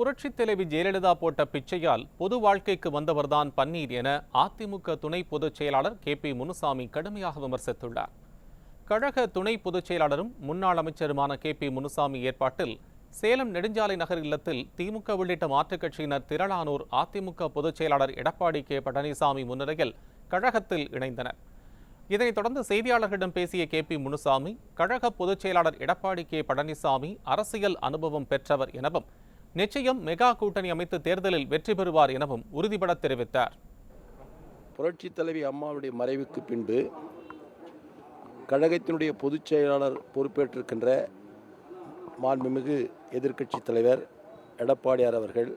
புரட்சித் தலைவி ஜெயலலிதா போட்ட பிச்சையால் பொது வாழ்க்கைக்கு வந்தவர்தான் பன்னீர் என அதிமுக துணை பொதுச் செயலாளர் கே பி முனுசாமி கடுமையாக விமர்சித்துள்ளார். கழக துணை பொதுச் செயலாளரும் முன்னாள் அமைச்சருமான கே பி முனுசாமி ஏற்பாட்டில் சேலம் நெடுஞ்சாலை நகர் இல்லத்தில் திமுக உள்ளிட்ட மாற்றுக் கட்சியினர் திரளானோர் அதிமுக பொதுச் செயலாளர் எடப்பாடி கே பழனிசாமி முன்னிலையில் கழகத்தில் இணைந்தனர். இதனைத் தொடர்ந்து செய்தியாளர்களிடம் பேசிய கே பி முனுசாமி கழக பொதுச் செயலாளர் எடப்பாடி கே பழனிசாமி அரசியல் அனுபவம் பெற்றவர் எனவும் நிச்சயம் மெகா கூட்டணி அமைத்து தேர்தலில் வெற்றி பெறுவார் எனவும் உறுதிபட தெரிவித்தார். புரட்சித் தலைவி அம்மாவுடைய மறைவுக்கு பின்பு கழகத்தினுடைய பொதுச் செயலாளர் பொறுப்பேற்றிருக்கின்ற மாண்புமிகு எதிர்க்கட்சித் தலைவர் எடப்பாடியார் அவர்கள்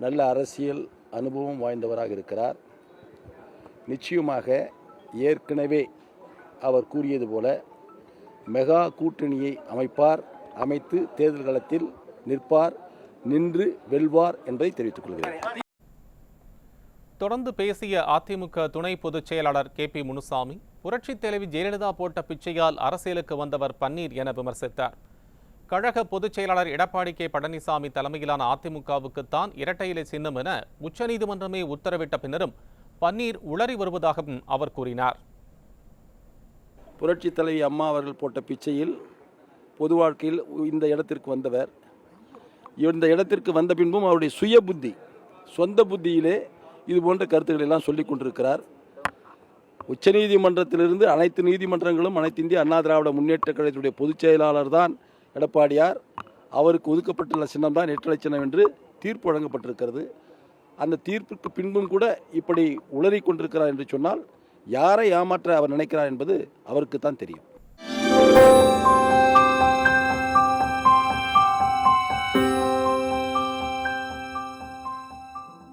நல்ல அரசியல் அனுபவம் வாய்ந்தவராக இருக்கிறார். நிச்சயமாக ஏற்கனவே அவர் கூறியது போல மெகா கூட்டணியை அமைப்பார் அமைத்து தேர்தல் களத்தில் நிற்பார் நின்று வெல்வார் என்பதை தெரிவித்துக் கொள்கிறேன். தொடர்ந்து பேசிய அதிமுக துணை பொதுச் செயலாளர் கே பி முனுசாமி புரட்சித் தலைவி ஜெயலலிதா போட்ட பிச்சையால் அரசியலுக்கு வந்தவர் பன்னீர் என விமர்சித்தார். கழக பொதுச் செயலாளர் எடப்பாடி கே பழனிசாமி தலைமையிலான அதிமுகவுக்குத்தான் இரட்டை இலை சின்னம் என உச்சநீதிமன்றமே உத்தரவிட்ட பின்னரும் பன்னீர் உளறி வருவதாகவும் அவர் கூறினார். புரட்சி தலைவி அம்மா அவர்கள் போட்ட பிச்சையில் பொது வாழ்க்கையில் இந்த இடத்திற்கு வந்தவர் இந்த இடத்திற்கு வந்த பின்பும் அவருடைய சுய புத்தி சொந்த புத்தியிலே இது போன்ற கருத்துக்களை எல்லாம் சொல்லிக் கொண்டிருக்கிறார். உச்சநீதிமன்றத்திலிருந்து அனைத்து நீதிமன்றங்களும் அனைத்து இந்திய அண்ணா திராவிட முன்னேற்ற கழகத்துடைய பொதுச் செயலாளர் தான் எடப்பாடியார். அவருக்கு ஒதுக்கப்பட்டுள்ள சின்னம் தான் எட்டு சின்னம் என்று தீர்ப்பு வழங்கப்பட்டிருக்கிறது. அந்த தீர்ப்புக்கு பின்பும் கூட இப்படி உளறிக் கொண்டிருக்கிறார் என்று சொன்னால் யாரை ஏமாற்ற அவர் நினைக்கிறார் என்பது அவருக்கு தான் தெரியும்.